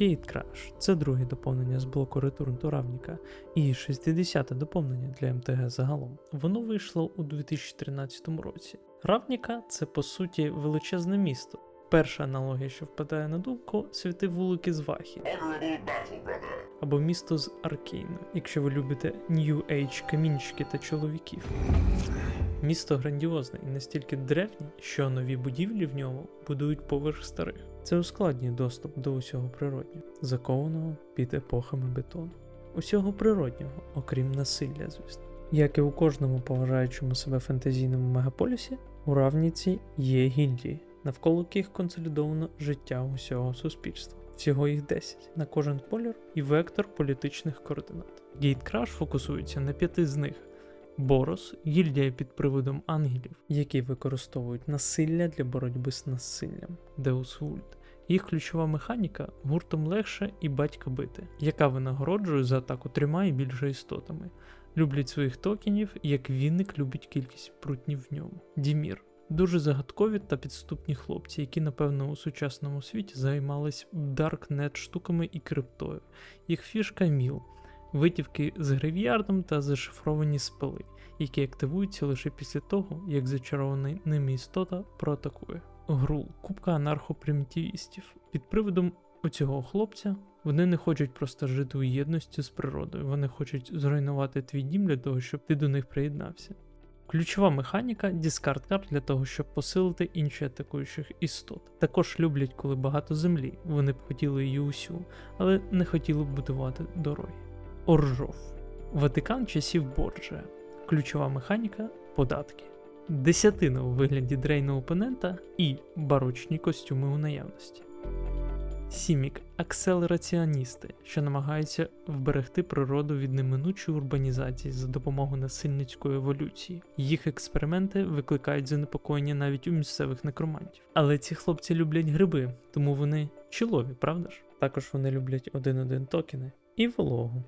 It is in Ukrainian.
Gatecrash – це друге доповнення з блоку Return to Ravnica і 60-те доповнення для МТГ загалом. Воно вийшло у 2013 році. Равніка це по суті величезне місто. Перша аналогія, що впадає на думку, святи вулики з Вахі або місто з Аркейну, якщо ви любите New Age камінчики та чоловіків. Місто грандіозне і настільки древнє, що нові будівлі в ньому будують поверх старих. Це ускладнює доступ до усього природнього, закованого під епохами бетону. Усього природнього, окрім насилля, звісно. Як і у кожному поважаючому себе фентезійному мегаполісі, у Равніці є гільдії, навколо яких консолідовано життя усього суспільства. Всього їх 10 на кожен колір і вектор політичних координат. Гейткраш фокусується на п'яти з них: Борос, гільдія під приводом ангелів, які використовують насилля для боротьби з насиллям, Деус Вульт. Їх ключова механіка гуртом легше і батька бити, яка винагороджує за атаку трьома і більше істотами. Люблять своїх токенів, як вінник любить кількість прутнів в ньому. Дімір. Дуже загадкові та підступні хлопці, які, напевно, у сучасному світі займались даркнет штуками і криптою. Їх фішка міл, витівки з грив'ярдом та зашифровані спели, які активуються лише після того, як зачарована ними істота проатакує. Грул, кубка анархопримітивістів. Під приводом оцього хлопця вони не хочуть просто жити у єдності з природою, вони хочуть зруйнувати твій дім для того, щоб ти до них приєднався. Ключова механіка дискард карт для того, щоб посилити інші атакуючих істот. Також люблять, коли багато землі, вони б хотіли її усю, але не хотіли б будувати дороги. Оржов. Ватикан часів Борджа. Ключова механіка податки. Десятина у вигляді дрейна опонента і барочні костюми у наявності. Сімік акселераціоністи, що намагаються вберегти природу від неминучої урбанізації за допомогою насильницької еволюції. Їх експерименти викликають занепокоєння навіть у місцевих некромантів. Але ці хлопці люблять гриби, тому вони чолові, правда ж? Також вони люблять один-один токени і вологу.